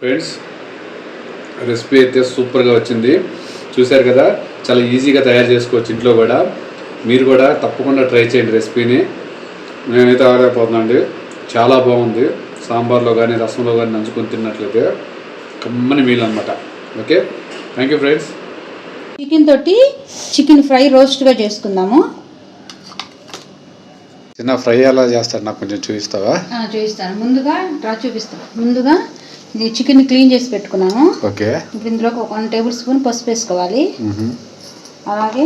Friends recipe అయితే సూపర్గా వచ్చింది. చూశారు కదా చాలా ఈజీగా తయారు చేసుకోవచ్చు ఇంట్లో కూడా. మీరు కూడా తప్పకుండా ట్రై చేయండి రెసిపీని నేనైతే ఆడైపోతున్నాండి చాలా బాగుంది. సాంబార్లో కానీ రసంలో కానీ నంచుకొని తిన్నట్లయితే కమ్మని మీల్ అనమాట okay? Thank you friends chicken తోటి చికెన్ ఫ్రై రోస్ట్గా చేసుకుందాము. చిన్న ఫ్రై ఎలా చేస్తారు? నాకు కొంచెం చూపిస్తావా? ఆ, చూపిస్తాను. ముందుగా డ్రా చూపిస్తాను ముందుగా ఇది చికెన్ క్లీన్ చేసి పెట్టుకున్నాము ఓకే. ఇప్పుడు ఇందులోకి ఒక వన్ టేబుల్ స్పూన్ పసుపు వేసుకోవాలి. అలాగే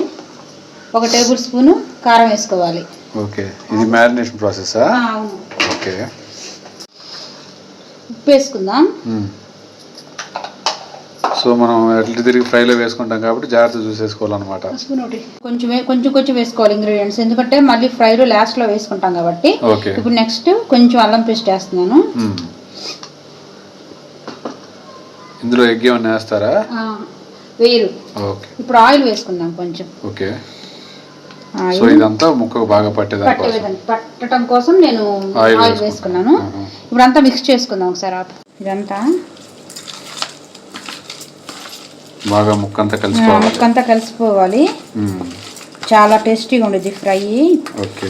ఒక టేబుల్ స్పూన్ కారం వేసుకోవాలి. ఓకే. ఇది మ్యారినేషన్ ప్రాసెసా ఓకే. ఉప్పు వేసుకుందాం. సో మనం ఎట్లా తిరిగి ఫ్రైలో వేసుకుంటాం కాబట్టి జాగ్రత్త చూసేసుకోవాలన్నమాట. కొంచెం కొంచెం కొంచెం వేసుకోవాలి ఇంగ్రీడియంట్స్ ఎందుకంటే మళ్ళీ ఫ్రైలో లాస్ట్లో వేసుకుంటాం కాబట్టి ఇప్పుడు నెక్స్ట్ కొంచెం అల్లం పేస్ట్ వేస్తున్నాను. ఇందులో ఎగ్ ఏమన్నా వేస్తారా? ఆ, వేయరు. ఓకే. ఇప్పుడు ఆయిల్ వేసుకుందాం కొంచెం. ఓకే. సో ఇదంతా ముక్కకు బాగా పట్టేదాని పట్టే కోసం. విధంగా పట్టడం కోసం నేను ఆయిల్. వేసుకున్నాను. ఇప్పుడు అంతా మిక్స్ చేసుకుందాం ఒకసారి. ఇదంతా. బాగా ముక్క అంతా ఆ, కలిసిపోవాలి ముక్కంతా కలిసిపోవాలి. చాలా టేస్టీగా ఉండేది ఫ్రై. ఓకే.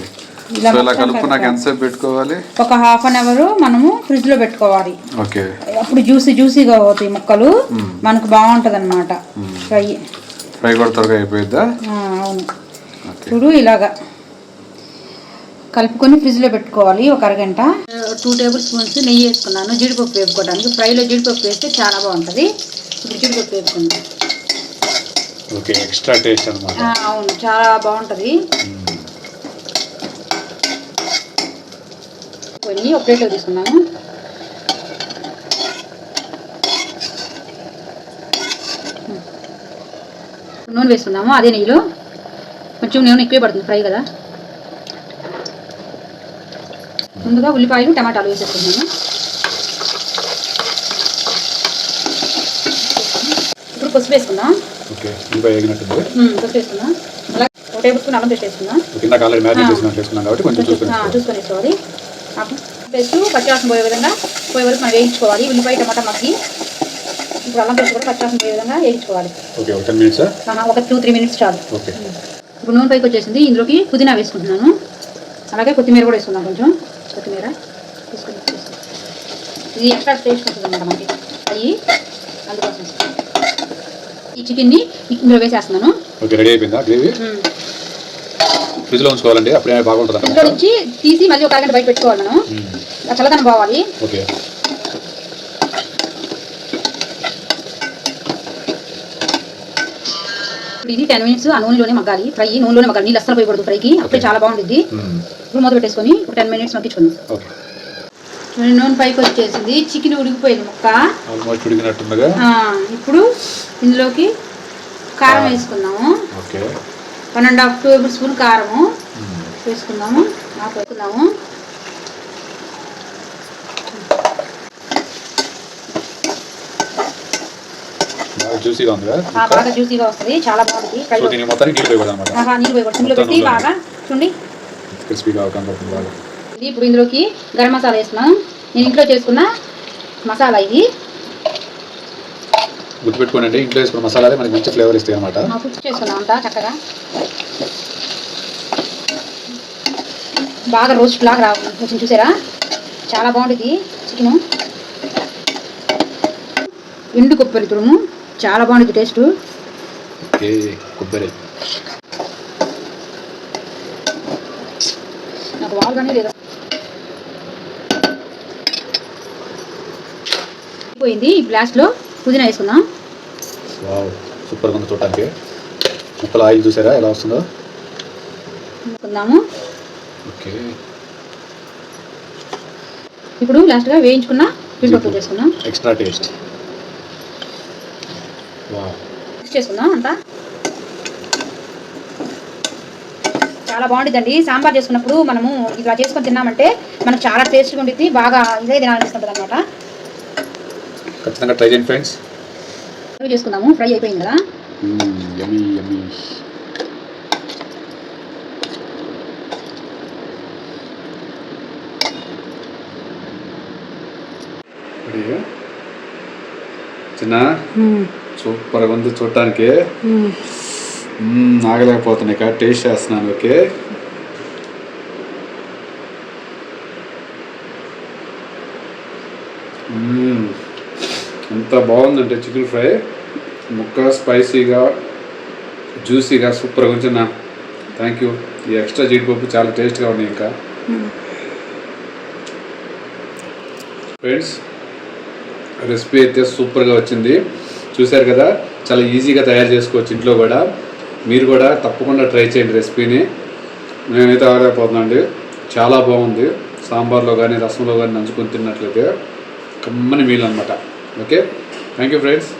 ఇలా కలపాలి. ఎంతసేపు పెట్టుకోవాలి? ఒక హాఫ్ అన్ అవర్ మనము ఫ్రిడ్జ్లో పెట్టుకోవాలి. ఓకే. అప్పుడు జ్యూసీ జ్యూసీగా అవుతాయి ముక్కలు. మనకు బాగుంటది అనమాట ఫ్రై. ఫ్రై కూడా త్వరగా అయిపోయిద్దా? ఆ, అవును. ఇప్పుడు ఇలాగా. కలుపుకొని ఫ్రిడ్జ్లో పెట్టుకోవాలి ఒక అరగంట. టూ టేబుల్ స్పూన్స్ నెయ్యి వేసుకున్నాను. జీడిపప్పు వేపుకోవడానికి. ఫ్రైలో జీడిపప్పు వేస్తే చాలా బాగుంటుంది. ఇప్పుడు జీడిపప్పు వేసుకుందాం ఓకే ఎక్స్ట్రా టేస్ట్ అవును. చాలా బాగుంటుంది. కొన్ని ఒక ప్లేట్లో తీసుకున్నాము. నూనె వేసుకున్నాము అదే నెయ్యిలో. కొంచెం నూనె ఎక్కువే పడుతుంది ఫ్రై కదా. ముందుగా ఉల్లిపాయలు టమాటాలు వేసేసుకున్నాము ఇప్పుడు పసుపు వేసుకుందాం. పసుపు వేసుకుందాం. ఒక టేబుల్ స్పూన్ అల్లం పేస్ట్ వేసుకుందాం. చూసుకొని వేసుకోవాలి. పేస్ట్ పచ్చివాసన పోయే విధంగా పోయే వరకు మనం వేయించుకోవాలి. ఉల్లిపాయ టమాటా మగ్గి. ఇప్పుడు అల్లం పేస్ట్ కూడా పచ్చివాసన పోయే విధంగా వేయించుకోవాలి. ఒక టూ త్రీ మినిట్స్ చాలు. ఓకే ఇప్పుడు నూనె పైకి వచ్చేసింది. ఇందులోకి పుదీనా వేసుకుంటున్నాను. అలాగే కొత్తిమీర కూడా వేసుకుందాం కొంచెం. కొత్తిమీర తీసుకొని. ఇది ఎక్స్ట్రా టేస్ట్ ఉంటుంది అన్నమాట మనకి. అయ్యి అందుకోసం. ఈ చికెన్ని ఇందులో వేసేస్తున్నాను. రెడీ అయిపోయిందా గ్రేవీ? ఉమ్. ఫ్రిడ్జ్లో ఉంచుకోవాలండి అప్పుడే బాగుంటుంది? ఇందులో నుంచి తీసి మళ్ళీ ఒక అరగంట బయట పెట్టుకోవాలి మనం చల్లదనం పోవాలి. ఓకే. ఇది టెన్ మినిట్స్ ఆ నూనెలోనే మగ్గాలి. ఫ్రై నూనెలోనే మగ్గాలి. నీళ్ళు అస్సలు పోయకూడదు ఫ్రైకి. అప్పుడే చాలా బాగుంటుంది ఇప్పుడు మూత పెట్టేసుకొని ఒక టెన్ మినిట్స్ మగ్గించుకుందాం. చూడండి నూనె పైకి వచ్చేసింది. చికెన్ ఉడికిపోయింది ముక్క. ఆల్మోస్ట్ ఉడికినట్టుందిగా. ఆ, ఇప్పుడు ఇందులోకి కారం. వేసుకుందాము. Okay. One and half tablespoon కారము ఆకు వేసుకుందాము బాగా జ్యూసీగా బాగా వస్తుంది చాలా బాగుంటుంది ఫ్రై సో దీని మొత్తానికి నీళ్ళు అనమాట నీళ్ళు పెట్టి బాగా చూడండి. క్రిస్పీగా కనబడుతుంది బాగా. ఇది ఇప్పుడు ఇందులోకి గరం మసాలా వేస్తున్నాం నేను ఇంట్లో చేసుకున్న మసాలా ఇది. గుర్తుపెట్టుకోనండి. ఇంట్లో వేసుకున్న మసాలాలే మనకి మంచి ఫ్లేవర్ ఇస్తాయి అనమాట చక్కగా బాగా రోస్ట్ లాగా రా చూసారా? చాలా బాగుంటుంది చికెను. ఎండు కొబ్బరి తురుము చాలా బాగుంటుంది టేస్ట్ కొబ్బరి. నాకు బాగానే లేదా? పోయింది ఈ గ్లాస్లో పుదీనా వేసుకుందాం వావ్ సూపర్గా ఉంది చూడటానికి. ముక్కలు ఆయిల్ చూసారా? ఎలా వస్తుందో? వేసుకుందాము. ఓకే. ఇప్పుడు లాస్ట్గా వేయించుకున్న జీడిపప్పు చేసుకుందాం ఎక్స్ట్రా టేస్ట్ వావ్. చేసుకుందాం అంతా? చాలా బాగుంటుందండి సాంబార్ చేసుకున్నప్పుడు మనము ఇలా చేసుకొని తిన్నామంటే మనకు చాలా టేస్ట్గా ఉంటుంది బాగా ఇదే తినాలనిపిస్తుంటుంది అనమాట ఖచ్చితంగా ట్రై చేయండి ఫ్రెండ్స్ చేసుకుందాము. ఫ్రై అయిపోయింది కదా? యమీ యమీ రెడీ చిన్న? సూపర్గా ఉంది చూడటానికి. మ్మ్, ఆగలేకపోతున్నాయి ఇక టేస్ట్ చేస్తున్నాను ఓకే మ్మ్. ఎంత బాగుందంటే చికెన్ ఫ్రై. ముక్క స్పైసీగా జ్యూసీగా సూపర్గా ఉంచిన. థ్యాంక్ యూ ఈ ఎక్స్ట్రా జీడిపప్పు చాలా టేస్ట్గా ఉన్నాయి ఇంకా. ఫ్రెండ్స్ రెసిపీ అయితే సూపర్గా వచ్చింది. చూశారు కదా చాలా ఈజీగా తయారు చేసుకోవచ్చు ఇంట్లో కూడా. మీరు కూడా తప్పకుండా ట్రై చేయండి రెసిపీని. నేనైతే ఆగలేకపోతున్నాండి. చాలా బాగుంది. సాంబార్లో కానీ రసంలో కానీ నంచుకొని తిన్నట్లయితే కమ్మని మీల్ అనమాట ఓకే? Thank you friends